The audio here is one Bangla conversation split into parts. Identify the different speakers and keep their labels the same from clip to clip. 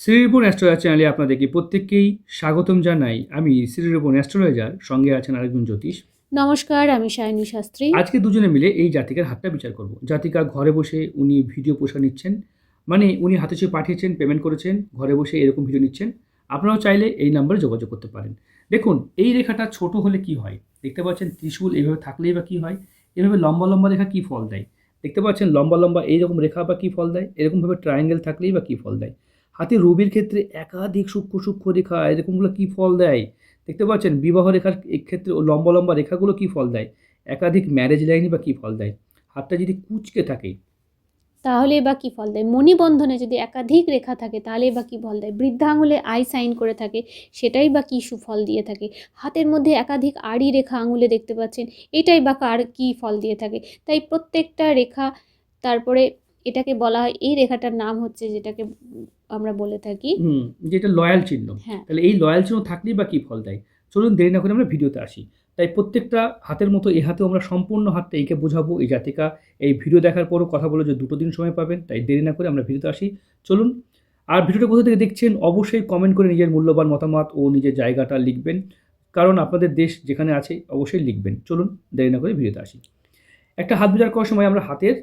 Speaker 1: শ্রীরিপন অ্যাস্ট্রোলজার চ্যানেলে আপনাদেরকে প্রত্যেককেই স্বাগতম জানাই। আমি শ্রীরিপন অ্যাস্ট্রোলজার সঙ্গে আছেন আরেকজন জ্যোতিষ।
Speaker 2: নমস্কার আমি সায়নী শাস্ত্রী।
Speaker 1: আজকে দুজনে মিলে এই জাতিকার হাতটা বিচার করব। জাতিকা ঘরে বসে উনি ভিডিও পোষা নিচ্ছেন মানে উনি হাতে চেয়ে পাঠিয়েছেন পেমেন্ট করেছেন ঘরে বসে এরকম ভিডিও নিচ্ছেন। আপনারাও চাইলে এই নাম্বারে যোগাযোগ করতে পারেন। দেখুন এই রেখাটা ছোট হলে কি হয়? দেখতে পাচ্ছেন ত্রিশূল এইভাবে থাকলেই বা কী হয়? এভাবে লম্বা লম্বা রেখা কী ফল দেয়? দেখতে পাচ্ছেন লম্বা লম্বা এইরকম রেখা বা কী ফল দেয়? এরকমভাবে ট্রায়াঙ্গেল থাকলেই বা কী ফল দেয়? হাতে রবির ক্ষেত্রে একাধিক সূক্ষ্ম সূক্ষ্ম রেখা, এরকমগুলো কী ফল দেয়? দেখতে পাচ্ছেন, বিবাহ রেখার ক্ষেত্রে লম্বা লম্বা রেখাগুলো কী ফল দেয়? একাধিক ম্যারেজ লাইনই বা কী ফল দেয়? হাতটা যদি কুচকে থাকে।
Speaker 2: তাহলে বা কি ফল দেয়? মণিবন্ধনে যদি একাধিক রেখা থাকে, তাহলে বা কি ফল দেয়? বৃদ্ধাঙ্গুলে আই সাইন করে থাকে, সেটাই বা কি সুফল দিয়ে থাকে। হাতের মধ্যে একাধিক আড়ি রেখা আঙুলে দেখতে পাচ্ছেন, এটাই বা কার কি ফল দিয়ে থাকে। তাই প্রত্যেকটা রেখা, তারপরে এটাকে বলা হয়, এই রেখাটার নাম হচ্ছে যেটাকে আমরা বলে থাকি।
Speaker 1: হুম যেটা লয়াল চিহ্ন।
Speaker 2: হ্যাঁ।
Speaker 1: তাহলে এই লয়াল চিহ্ন থাকলেই বা কী ফল দেয়? চলুন দেরি না করে আমরা ভিডিওতে আসি। তাই প্রত্যেকটা হাতের মতো এই হাতেও আমরা সম্পূর্ণ হাতটা এইকে বোঝাবো। এই জাতিকা এই ভিডিও দেখার পরও কথা বলে যে দুটো দিন সময় পাবেন তাই দেরি না করে আমরা ভিডিওতে আসি। চলুন আর ভিডিওটা কোথা থেকে দেখছেন অবশ্যই কমেন্ট করে নিজের মূল্যবান মতামত ও নিজের জায়গাটা লিখবেন। কারণ আপনাদের দেশ যেখানে আছে অবশ্যই লিখবেন। চলুন দেরি না করে ভিডিওতে আসি। একটা হাত বিচার করার সময় আমরা হাতের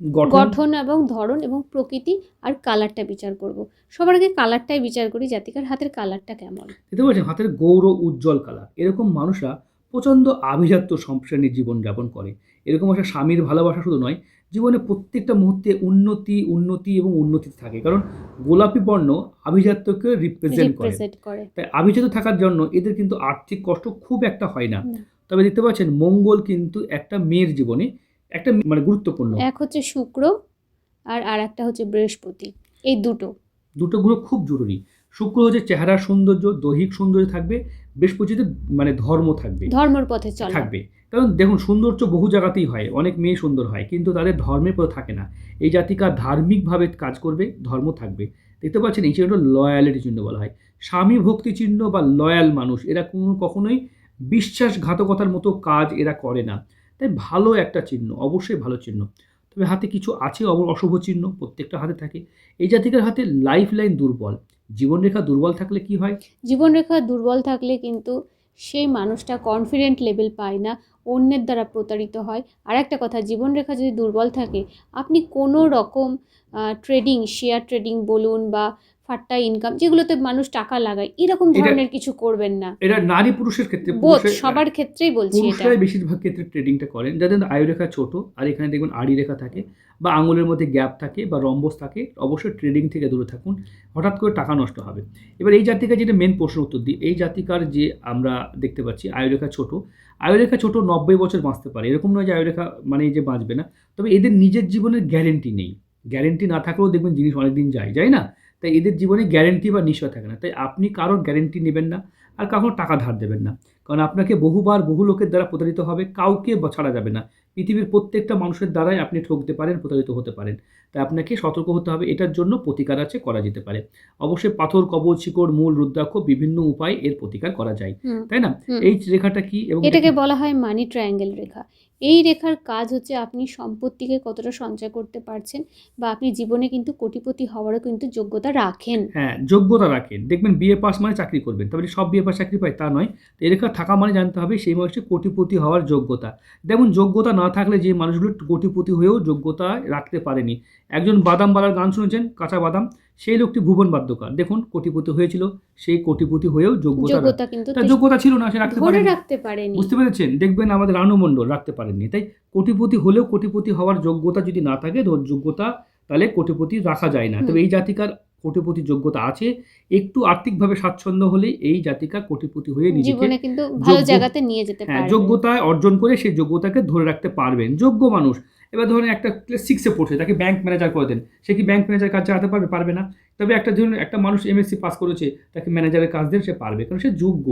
Speaker 1: গঠন।
Speaker 2: এবং ধরন এবং প্রকৃতি আর কালারটা বিচার করব। সবার আগে কালারটাই বিচার করি জাতিকার হাতের কালারটা কেমন?
Speaker 1: দেখতে পাচ্ছেন হাতের গৌর উজ্জ্বল কালার। এরকম মানুষরা প্রচণ্ড আভিজাত্য শ্রেণির জীবনযাপন করে। এরকম একটা স্বামীর ভালোবাসা শুধু নয় জীবনে প্রত্যেকটা মুহূর্তে উন্নতি উন্নতি এবং উন্নতি থাকে। কারণ গোলাপি বর্ণ আভিজাত্যকে রিপ্রেজেন্ট করে। তাই আভিজাত থাকার জন্য এদের কিন্তু আর্থিক কষ্ট খুব একটা হয় না। তবে দেখতে পাচ্ছেন মঙ্গল কিন্তু একটা মেয়ের জীবনে একটা মানে গুরুত্বপূর্ণ।
Speaker 2: এক হচ্ছে শুক্র আর আর একটা হচ্ছে বৃহস্পতি। এই দুটো।
Speaker 1: দুটো গ্রহ খুব জরুরি। শুক্র হচ্ছে চেহারার সৌন্দর্য দৈহিক সৌন্দর্য থাকবে বৃহস্পতিতে মানে ধর্ম থাকবে।
Speaker 2: ধর্মের পথে চলা।
Speaker 1: থাকবে। কারণ দেখুন সৌন্দর্য বহু জায়গাতেই হয় অনেক মেয়ে সুন্দর হয় কিন্তু তাদের ধর্মের পথে থাকে না। এই জাতিকা ধার্মিকভাবে কাজ করবে ধর্ম থাকবে। দেখতে পাচ্ছেন এই চিহ্নটা লয়ালিটি চিহ্ন বলা হয়। স্বামী ভক্তি চিহ্ন বা লয়াল মানুষ এরা কোনো কখনোই বিশ্বাসঘাতকতার মতো কাজ এরা করে না। তাই ভালো একটা চিহ্ন, অবশ্যই ভালো চিহ্ন। তবে হাতে কিছু আছে অব- অশুভ চিহ্ন, প্রত্যেকটা হাতে থাকে। এই জাতিকার হাতে লাইফ লাইন দুর্বল। জীবনরেখা দুর্বল থাকলে কি হয়?
Speaker 2: জীবনরেখা দুর্বল থাকলে কিন্তু সেই মানুষটা কনফিডেন্ট লেভেল পায় না, অন্যের দ্বারা প্রতারিত হয়। আর একটা কথা, জীবনরেখা যদি দুর্বল থাকে, আপনি কোনো রকম ট্রেডিং শেয়ার ট্রেডিং বলুন বা ফাট্টা ইনকাম যেগুলোতে মানুষ টাকা লাগায় এরকম ধরনের কিছু করবেন না।
Speaker 1: এরা নারী পুরুষের ক্ষেত্রে
Speaker 2: বোধ সবার ক্ষেত্রেই বলছি এটা।
Speaker 1: বেশিরভাগ ক্ষেত্রে ট্রেডিংটা করেন। যাদের আয়ুরেখা ছোট আর এখানে দেখবেন আড়ি রেখা থাকে বা আঙুলের মধ্যে গ্যাপ থাকে বা রম্বস থাকে অবশ্যই ট্রেডিং থেকে দূরে থাকুন হঠাৎ করে টাকা নষ্ট হবে। এবার এই জাতিকা যেটা মেন প্রশ্ন উত্তর দিই এই জাতিকার যে আমরা দেখতে পাচ্ছি আয়ুরেখা ছোট আয়ুরেখা ছোট নব্বই বছর বাঁচতে পারে। এরকম নয় যে আয়ুরেখা মানে যে বাঁচবে না। তবে এদের নিজের জীবনের গ্যারেন্টি নেই। গ্যারেন্টি না থাকলেও দেখবেন জিনিস অনেক দিন যায় যায় না? তাই এদের জীবনে গ্যারেন্টি বা নিশ্চয় থাকে না। তাই আপনি কারোর গ্যারেন্টি নেবেন না আর কাউকে টাকা ধার দেবেন না। কারণ আপনাকে বহুবার বহু লোকের দ্বারা প্রতারিত হবে কাউকে ছাড়া যাবে না। পৃথিবীর প্রত্যেকটা মানুষের দ্বারাই আপনি ঠকতে পারেন প্রতারিত হতে পারেন। তাই আপনাকে সতর্ক হতে হবে এটার জন্য প্রতিকার আছে করা যেতে পারে। অবশ্যই পাথর কবচ শিকড় মূল রুদ্রাক্ষ বিভিন্ন উপায়ে এর প্রতিকার করা যায়। তাই না? এই রেখাটা কি এবং
Speaker 2: এটাকে বলা হয় মানি ট্রায়াঙ্গেল রেখা। এই রেখার কাজ হচ্ছে আপনি সম্পত্তিকে কতটা সঞ্চয় করতে পারছেন বা আপনি জীবনে কিন্তু কোটিপতি হওয়ারও কিন্তু যোগ্যতা রাখেন।
Speaker 1: হ্যাঁ যোগ্যতা রাখেন। দেখবেন বিএ পাস মানে চাকরি করবেন। তবে সব বিএ পাস চাকরি পায় তা নয়। এই রেখা থাকা মানে জানতে হবে সেই মানুষটি কোটিপতি হওয়ার যোগ্যতা। যেমন যোগ্যতা না থাকলে যে মানুষগুলো কোটিপতি হয়েও যোগ্যতা রাখতে পারেনি। একজন বাদামবালার গান শুনেছেন, কাঁচা বাদাম। সেই লোকটি ভুবন বাদ্যকার দেখুন কোটিপতি হয়েছিল সেই কোটিপতি হয়েও যোগ্যতা
Speaker 2: যোগ্যতা
Speaker 1: তার যোগ্যতা ছিল না সে রাখতে
Speaker 2: রাখতে পারেনি।
Speaker 1: বুঝতে পেরেছেন? দেখবেন আমাদের রানুমণ্ডল রাখতে পারেননি। তাই কোটিপতি হলেও কোটিপতি হওয়ার যোগ্যতা যদি না থাকে যোগ্যতা তাহলে কোটিপতি রাখা যায় না। তবে এই জাতিকার কোটিপতি যোগ্যতা আছে একটু আর্থিকভাবে স্বাচ্ছন্দ্য হলে এই জাতিকা কোটিপতি হয়ে নিজেকে
Speaker 2: কিন্তু ভালো জায়গাতে নিয়ে যেতে
Speaker 1: হ্যাঁ
Speaker 2: পারবে।
Speaker 1: যোগ্যতা অর্জন করে সেই যোগ্যতাকে ধরে রাখতে পারবেন। যোগ্য মানুষ এবার ধরুন একটা ক্লাস সিক্সে পড়ছে তাকে ব্যাংক ম্যানেজার করে দেন। সে কি ব্যাংক ম্যানেজার কাজ চালাতে পারবে? পারবে না। তবে একটা ধরুন একটা মানুষ এমএসসি পাস করেছে তাকে ম্যানেজারের কাজ দেন সে পারবে কারণ সে যোগ্য।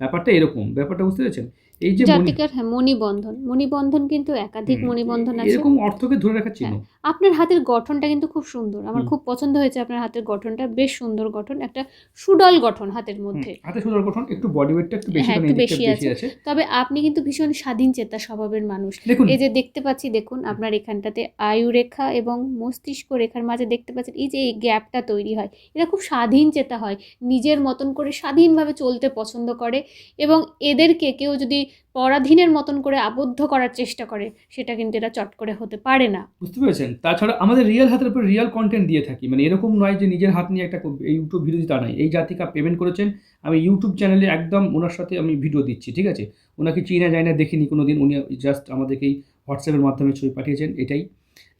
Speaker 1: ব্যাপারটা এরকম ব্যাপারটা বুঝতে পেরেছেন? এই যে
Speaker 2: জাতিকার হ্যাঁ মণিবন্ধন মণিবন্ধন কিন্তু একাধিক মণিবন্ধন আছে।
Speaker 1: এরকম অর্থকে ধরে রাখার চিহ্ন।
Speaker 2: আপনার হাতের গঠনটা কিন্তু খুব সুন্দর। আমার খুব পছন্দ হয়েছে আপনার হাতের গঠনটা। বেশ সুন্দর গঠন। একটা সুডল গঠন হাতের মধ্যে।
Speaker 1: হাতে সুন্দর গঠন একটু বডি ওয়েটটা একটু বেশি
Speaker 2: হ্যাঁ, একটু বেশি
Speaker 1: আছে।
Speaker 2: তবে আপনি কিন্তু ভীষণ স্বাধীন চেতা স্বভাবের মানুষ। এই যে দেখতে পাচ্ছি দেখুন আপনার এখানটাতে আয়ু রেখা এবং মস্তিষ্ক রেখার মাঝে দেখতে পাচ্ছেন এই যে এই গ্যাপটা তৈরি হয়। এটা খুব স্বাধীন চেতা হয়। নিজের মতন করে স্বাধীনভাবে চলতে পছন্দ করে এবং এদেরকে কেউ যদি পরাধীনের মতন করে আবদ্ধ করার চেষ্টা করে সেটা কিন্তু এটা চট করে হতে পারে না।
Speaker 1: বুঝতে পেরেছেন? তাছাড়া আমাদের রিয়েল হাতের উপর রিয়েল কন্টেন্ট দিয়ে থাকি। মানে এরকম নয় যে নিজের হাত নিয়ে একটা ইউটিউব ভিডিও তা নাই। এই জাতিকা পেমেন্ট করেছেন, আমি ইউটিউব চ্যানেলে একদম ওনার সাথে আমি ভিডিও দিচ্ছি, ঠিক আছে? ওনাকে চিনা যায় না দেখিনি কোনো দিন উনি জাস্ট আমাদেরকে এই হোয়াটসঅ্যাপের মাধ্যমে ছবি পাঠিয়েছেন, এটাই।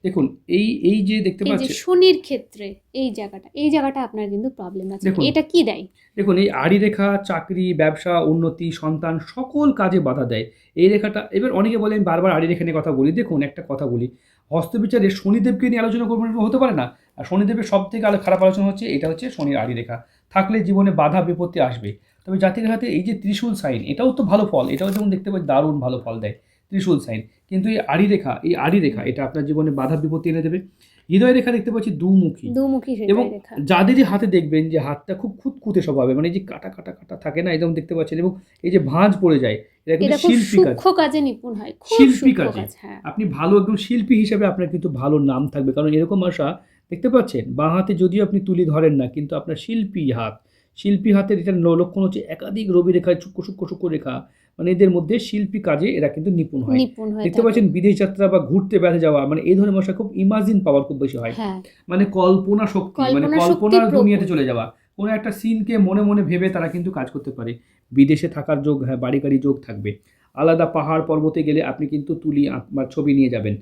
Speaker 1: দেখুন এই এই যে দেখতে পাচ্ছেন
Speaker 2: শনির ক্ষেত্রে এই জায়গাটা এই জায়গাটা আপনার কিন্তু প্রবলেম আছে।
Speaker 1: দেখুন।
Speaker 2: এটা কি দেয়?
Speaker 1: দেখুন এই আড়ি রেখা চাকরি ব্যবসা উন্নতি সন্তান সকল কাজে বাধা দেয়। এই রেখাটা এবার অনেকে বলেন বারবার আড়ি রেখা নিয়ে কথা বলি। দেখুন একটা কথা বলি হস্তবিচারে শনিদেবকে নিয়ে আলোচনা করবেন হতে পারে না? আর শনিদেবের সব থেকে আলো খারাপ আলোচনা হচ্ছে এটা হচ্ছে শনির আড়ি রেখা থাকলে জীবনে বাধা বিপত্তি আসবে। তবে জাতির হাতে এই যে ত্রিশূল সাইন এটাও তো ভালো ফল এটাও যেমন দেখতে পাই দারুণ ভালো ফল দেয়। ত্রিশূল সাইন কিন্তু এই আড়ি রেখা এই আড়ি রেখা এটা আপনার জীবনে বাধা বিপত্তি এনে দেবে। হৃদয় রেখা দেখতে পাচ্ছি দুমুখী।
Speaker 2: দুমুখী
Speaker 1: এবং
Speaker 2: রেখা
Speaker 1: যাদেরই হাতে দেখবেন যে হাতটা খুব খুঁতখুঁতে স্বভাবে মানে যে কাটা কাটা কাটা থাকে না একদম দেখতে পাচ্ছেন এবং এই যে ভাঁজ পড়ে যায় এটা কিন্তু শিল্পী কাজ।
Speaker 2: কাজে নিপুণ হয় খুব
Speaker 1: শিল্পী কাজে।
Speaker 2: হ্যাঁ।
Speaker 1: আপনি ভালো একদম শিল্পী হিসেবে আপনার কিন্তু ভালো নাম থাকবে কারণ এরকম আশা দেখতে পাচ্ছেন বাঁ হাতে যদিও আপনি তুলি ধরেন না কিন্তু আপনার শিল্পী হাত শিল্পী হাতের এটা লক্ষণ হচ্ছে একাধিক রবি রেখায় সূক্ষ্ম সূক্ষ্ম সূক্ষ্ম রেখা মানে এদের মধ্যে শিল্পী কাজে এরা কিন্তু নিপুণ হয়। দেখতে পাচ্ছেন বিদেশ যাত্রা বা ঘুরতে বেড়াতে যাওয়া মানে এই ধরনের মশা খুব ইমাজিন পাওয়ার খুব বেশি হয়।
Speaker 2: হ্যাঁ।
Speaker 1: মানে কল্পনা শক্তি মানে কল্পনার। দুনিয়াতে চলে যাওয়া। কোনো একটা সিনকে মনে মনে ভেবে তারা কিন্তু কাজ করতে পারে। বিদেশে থাকার যোগ হ্যাঁ বাড়ি গাড়ি যোগ থাকবে। আলাদা পাহাড় পর্বতে গেলে আপনি কিন্তু তুলি বা ছবি নিয়ে যাবেন।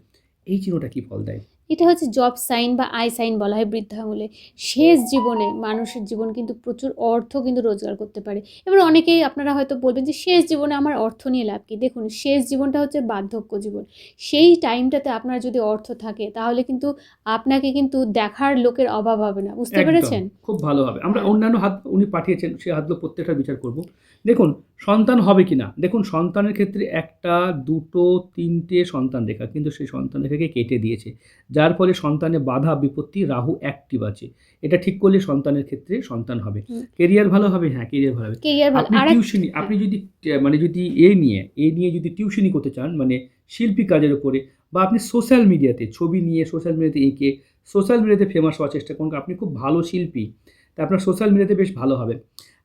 Speaker 1: এই চিহ্নটা কি ফল দেয়?
Speaker 2: এটা হচ্ছে জব সাইন বা আই সাইন বলা হয় বৃদ্ধাঙ্গুলে শেষ জীবনে মানুষের জীবন কিন্তু প্রচুর অর্থ কিন্তু রোজগার করতে পারে। এবার অনেকেই আপনারা হয়তো বলবেন যে শেষ জীবনে আমার অর্থ নিয়ে লাভ কি? দেখুন শেষ জীবনটা হচ্ছে বার্ধক্য জীবন। সেই টাইমটাতে আপনার যদি অর্থ থাকে তাহলে কিন্তু আপনাকে কিন্তু দেখার লোকের অভাব হবে না। বুঝতে পেরেছেন?
Speaker 1: খুব ভালো হবে। আমরা
Speaker 2: হ্যাঁ।
Speaker 1: অন্যান্য হাত উনি পাঠিয়েছেন সেই হাতগুলো প্রত্যেকটা বিচার করব। দেখুন সন্তান হবে কিনা? দেখুন সন্তানের ক্ষেত্রে একটা দুটো তিনটে সন্তান রেখা কিন্তু সেই সন্তান রেখাকে কেটে দিয়েছে। যার ফলে সন্তানে বাধা বিপত্তি রাহু অ্যাক্টিভ আছে এটা ঠিক করলে সন্তানের ক্ষেত্রে সন্তান হবে। কেরিয়ার ভালো হবে? হ্যাঁ কেরিয়ার ভালো হবে। আপনি টিউশনি আপনি যদি মানে যদি এ নিয়ে এ নিয়ে যদি টিউশনি করতে চান মানে শিল্পী কাজের উপরে বা আপনি সোশ্যাল মিডিয়াতে ছবি নিয়ে সোশ্যাল মিডিয়াতে এঁকে সোশ্যাল মিডিয়াতে ফেমাস হওয়ার চেষ্টা করুন আপনি খুব ভালো শিল্পী। তা আপনার সোশ্যাল মিডিয়াতে বেশ ভালো হবে।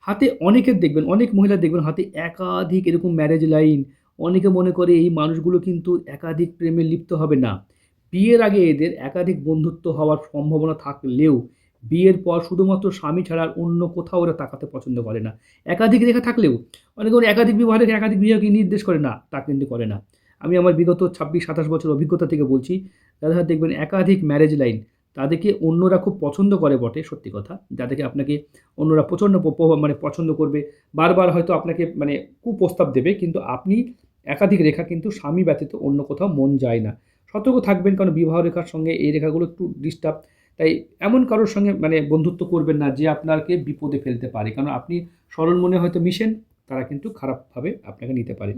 Speaker 1: হাতে অনেকের দেখবেন অনেক মহিলা দেখবেন হাতে একাধিক এরকম ম্যারেজ লাইন অনেকে মনে করে এই মানুষগুলো কিন্তু একাধিক প্রেমে লিপ্ত হবে না। বিয়ের আগে এদের একাধিক বন্ধুত্ব হওয়ার সম্ভাবনা থাকলেও বিয়ের পর শুধুমাত্র স্বামী ছাড়া অন্য কোথাও ওরা তাকাতে পছন্দ করে না। একাধিক রেখা থাকলেও অনেকে বলে একাধিক বিবাহ রেখে একাধিক বিবাহকে নির্দেশ করে? না, তা কিন্তু করে না। আমি আমার বিগত ছাব্বিশ, সাতাশ বছর অভিজ্ঞতা থেকে বলছি, যাদের দেখবেন একাধিক ম্যারেজ লাইন তাদেরকে অন্যরা খুব পছন্দ করে বটে, সত্যি কথা। যাদেরকে আপনাকে অন্যরা প্রচণ্ড মানে পছন্দ করবে, বারবার হয়তো আপনাকে মানে কুপ্রস্তাব দেবে, কিন্তু আপনি একাধিক রেখা কিন্তু স্বামী ব্যতীত অন্য কোথাও মন যায় না। সতর্ক থাকবেন কারণ বিবাহ রেখার সঙ্গে এই রেখাগুলো একটু ডিস্টার্ব তাই এমন কারোর সঙ্গে মানে বন্ধুত্ব করবেন না যে আপনাকে বিপদে ফেলতে পারে। কারণ আপনি সরল মনে হয়তো মিশেন তারা কিন্তু খারাপভাবে আপনাকে নিতে পারে।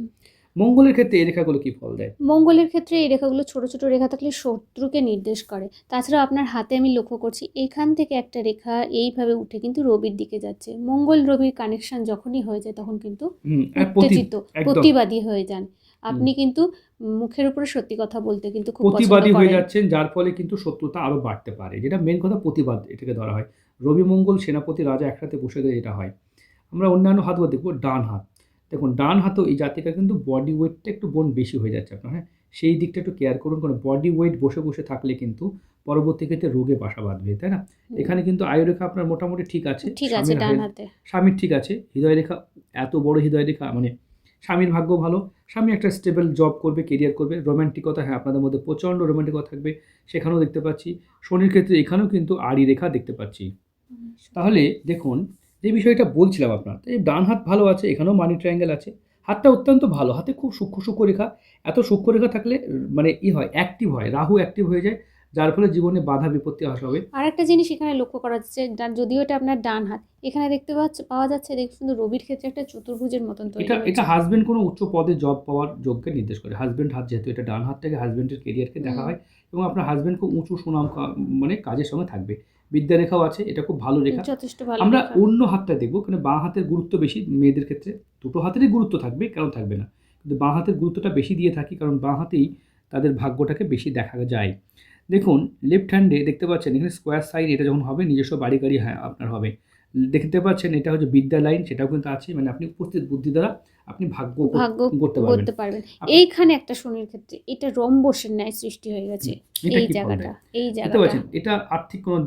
Speaker 1: মঙ্গলের ক্ষেত্রে এই রেখাগুলো কি ফল দেয়?
Speaker 2: মঙ্গলের ক্ষেত্রে এই রেখাগুলো ছোট ছোট রেখা থাকলে শত্রুকে নির্দেশ করে। তাছাড়া আপনার হাতে আমি লক্ষ্য করছি এখান থেকে একটা রেখা এইভাবে উঠে কিন্তু রবির দিকে যাচ্ছে। মঙ্গল রবির কানেকশন যখনই হয়ে যায় তখন কিন্তু উত্তেজিত প্রতিবাদী হয়ে যান। আপনি কিন্তু মুখের উপরে সত্যি কথা বলতে কিন্তু খুব
Speaker 1: প্রতিবাদী হয়ে যাচ্ছেন যার ফলে কিন্তু শত্রুতা আরও বাড়তে পারে। যেটা মেন কথা প্রতিবাদ এটাকে ধরা হয়। রবি মঙ্গল সেনাপতি রাজা একসাথে বসে গেলে যেটা হয়। আমরা অন্যান্য হাতগুলো দেখব ডান হাত। দেখুন ডান হাতেও এই জাতিটা কিন্তু বডি ওয়েটটা একটু বোন বেশি হয়ে যাচ্ছে আপনার হ্যাঁ? সেই দিকটা একটু কেয়ার করুন কারণ বডি ওয়েট বসে বসে থাকলে কিন্তু পরবর্তী ক্ষেত্রে রোগে বাসা বাঁধবে তাই না? এখানে কিন্তু আয়ুরেখা আপনার মোটামুটি ঠিক আছে
Speaker 2: ঠিক আছে ডান
Speaker 1: হাতে-
Speaker 2: হাতে।
Speaker 1: স্বামীর ঠিক আছে হৃদয় রেখা এত বড় হৃদয় রেখা মানে স্বামীর ভাগ্য ভালো স্বামী একটা স্টেবল জব করবে কেরিয়ার করবে রোম্যান্টিকতা হ্যাঁ আপনাদের মধ্যে প্রচণ্ড রোম্যান্টিকতা থাকবে সেখানেও দেখতে পাচ্ছি শনির ক্ষেত্রে এখানেও কিন্তু আড়ি রেখা দেখতে পাচ্ছি। তাহলে দেখুন যে বিষয়টা বলছিলাম আপনার এই ডান হাত ভালো আছে এখানেও মানি ট্রায়াঙ্গেল আছে হাতটা অত্যন্ত ভালো হাতে খুব সূক্ষ্ম সূক্ষ্ম রেখা এত সূক্ষ্ম রেখা থাকলে মানে ই হয় অ্যাক্টিভ হয় রাহু অ্যাক্টিভ হয়ে যায় যার ফলে জীবনে বাধা বিপত্তি আসা হবে।
Speaker 2: আর একটা জিনিস এখানে লক্ষ্য করা যাচ্ছে যদিও এটা আপনার ডান হাত এখানে দেখতে পাচ্ছে পাওয়া যাচ্ছে দেখুন কিন্তু রবির ক্ষেত্রে একটা চতুর্ভুজের মতন তৈরি
Speaker 1: এটা এটা হাজবেন্ড কোনো উচ্চ পদে জব পাওয়ার যোগ্যকে নির্দেশ করে। হাজবেন্ড হাত যেহেতু এটা ডান হাত থেকে হাজবেন্ডের কেরিয়ারকে দেখা হয় এবং আপনার হাজবেন্ড খুব উঁচু সুনাম মানে কাজের সঙ্গে থাকবে। বিদ্যারেখাও আছে এটা খুব ভালো রেখা।
Speaker 2: যথেষ্ট ভালো
Speaker 1: আমরা অন্য হাতটা দেখব কারণ বাঁ হাতের গুরুত্ব বেশি মেয়েদের ক্ষেত্রে দুটো হাতেরই গুরুত্ব থাকবে কেন থাকবে না। কিন্তু বাঁ হাতের গুরুত্বটা বেশি দিয়ে থাকি কারণ বাঁ হাতেই তাদের ভাগ্যটাকে বেশি দেখা যায়। দেখুন লেফট হ্যান্ডে দেখতে পাচ্ছেন এখানে স্কোয়ার সাইড এটা যখন হবে নিজস্ব বাড়ি গাড়ি হ্যাঁ আপনার হবে। দেখতে পাচ্ছেন এটা হচ্ছে বিদ্যা লাইন সেটাও কিন্তু আছে মানে আপনি উপস্থিত বুদ্ধি দ্বারা আপনি ভাগ্য
Speaker 2: ভাগ্য
Speaker 1: করতে পারবেন।
Speaker 2: এইখানে একটা শনির ক্ষেত্রে এটা রম্বসের ন্যায় সৃষ্টি হয়ে গেছে। এই জায়গাটা? এই
Speaker 1: দেখতে
Speaker 2: জায়গাটা।
Speaker 1: পাচ্ছেন এটা আর্থিক কোনো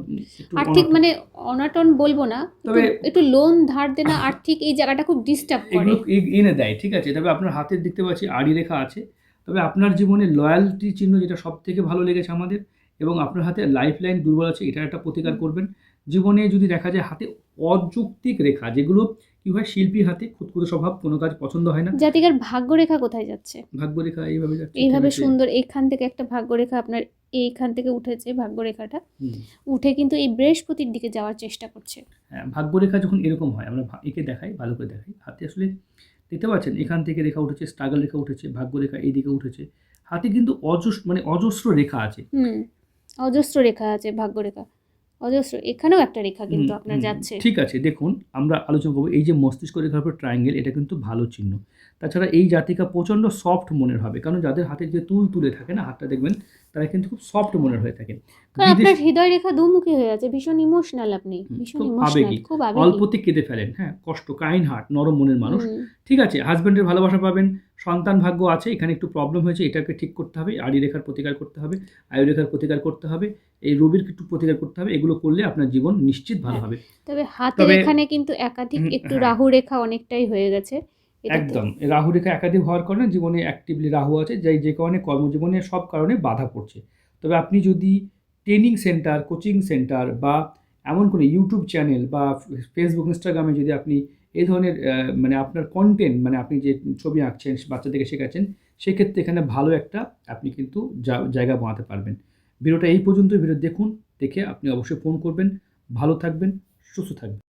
Speaker 2: আর্থিক মানে অনাটন বলব না
Speaker 1: তবে-
Speaker 2: একটু লোন ধার দেনা আর্থিক এই জায়গাটা খুব ডিস্টার্ব করে।
Speaker 1: এনে দেয় ঠিক আছে? তবে আপনার হাতের দেখতে পাচ্ছি আড়ি রেখা আছে। তবে আপনার জীবনে লয়্যালটি চিহ্ন যেটা সব থেকে ভালো লেগেছে আমাদের এবং আপনার হাতে লাইফ লাইন দুর্বল আছে এটা একটা প্রতিকার করবেন। জীবনে যদি দেখা যায় হাতে অযৌক্তিক রেখা যেগুলো কি হয় শিল্পীর হাতে খুদখুদে স্বভাব কোনো কাজ পছন্দ হয় না।
Speaker 2: জাতিকার ভাগ্যরেখা কোথায় যাচ্ছে?
Speaker 1: ভাগ্যরেখা এইভাবে যাচ্ছে।
Speaker 2: এইভাবে সুন্দর এইখান থেকে একটা ভাগ্যরেখা আপনার এইখান থেকে উঠেছে ভাগ্যরেখাটা। উঠে কিন্তু এই বৃহস্পতির দিকে যাওয়ার চেষ্টা করছে।
Speaker 1: হ্যাঁ ভাগ্যরেখা যখন এরকম হয় আমরা একে দেখাই ভালো করে দেখাই। হাতে আসলে দেখতে পাচ্ছেন? এখান থেকে রেখা উঠেছে স্ট্রাগল রেখা উঠেছে ভাগ্যরেখা এই দিকে উঠেছে। হাতে কিন্তু অজস্র মানে অজস্র রেখা আছে।
Speaker 2: অজস্র রেখা আছে ভাগ্যরেখা অজস্র এখানেও একটা রেখা কিন্তু আপনার যাচ্ছে।
Speaker 1: ঠিক আছে দেখুন আমরা আলোচনা করব এই যে মস্তিষ্ক রেখার উপর ট্রায়াঙ্গেল এটা কিন্তু ভালো চিহ্ন। তাছাড়া এই জাতিকা প্রচণ্ড সফট মনের হবে কারণ যাদের হাতে যে তুল তুলে থাকে না হাতটা দেখবেন তারা কিন্তু খুব সফট মনের হয়ে থাকে।
Speaker 2: আপনার হৃদয় রেখা দুমুখী হয়ে আছে ভীষণ ইমোশনাল আপনি ভীষণ ইমোশনাল খুব আবেগী।
Speaker 1: অল্পতে কেঁদে ফেলেন হ্যাঁ কষ্ট কাইন হার্ট নরম মনের মানুষ। ঠিক আছে হাজব্যান্ডের ভালোবাসা পাবেন সন্তান ভাগ্য আছে এখানে একটু প্রবলেম হয়েছে এটাকে ঠিক করতে হবে আড়ি রেখার প্রতিকার করতে হবে আয়ু রেখার প্রতিকার করতে হবে এই রবির একটু প্রতিকার করতে হবে এগুলো করলে আপনার জীবন নিশ্চিত ভালো
Speaker 2: হ্যাঁ,
Speaker 1: হবে।
Speaker 2: তবে হাতের এখানে কিন্তু একাধিক একটু
Speaker 1: হ্যাঁ।
Speaker 2: রাহু রেখা অনেকটাই হয়ে গেছে।
Speaker 1: একদম। রাহু রেখা একাধিক হওয়ার কারণে জীবনে অ্যাক্টিভলি রাহু আছে, যাই যে কারণে কর্মজীবনে সব কারণে বাধা পড়ছে। তবে আপনি যদি ট্রেনিং সেন্টার কোচিং সেন্টার বা এমন কোনো ইউটিউব চ্যানেল বা ফেসবুক ইনস্টাগ্রামে যদি আপনি এই ধরনের মানে আপনার কন্টেন্ট মানে আপনি যে ছবি আঁকছেন, বাচ্চাদেরকে শেখাচ্ছেন, সেক্ষেত্রে এখানে ভালো একটা আপনি কিন্তু জায়গা বানাতে পারবেন। ভিডিওটা এই পর্যন্ত ভিডিও দেখুন, দেখে আপনি অবশ্যই ফোন করবেন। ভালো থাকবেন, সুস্থ থাকবেন।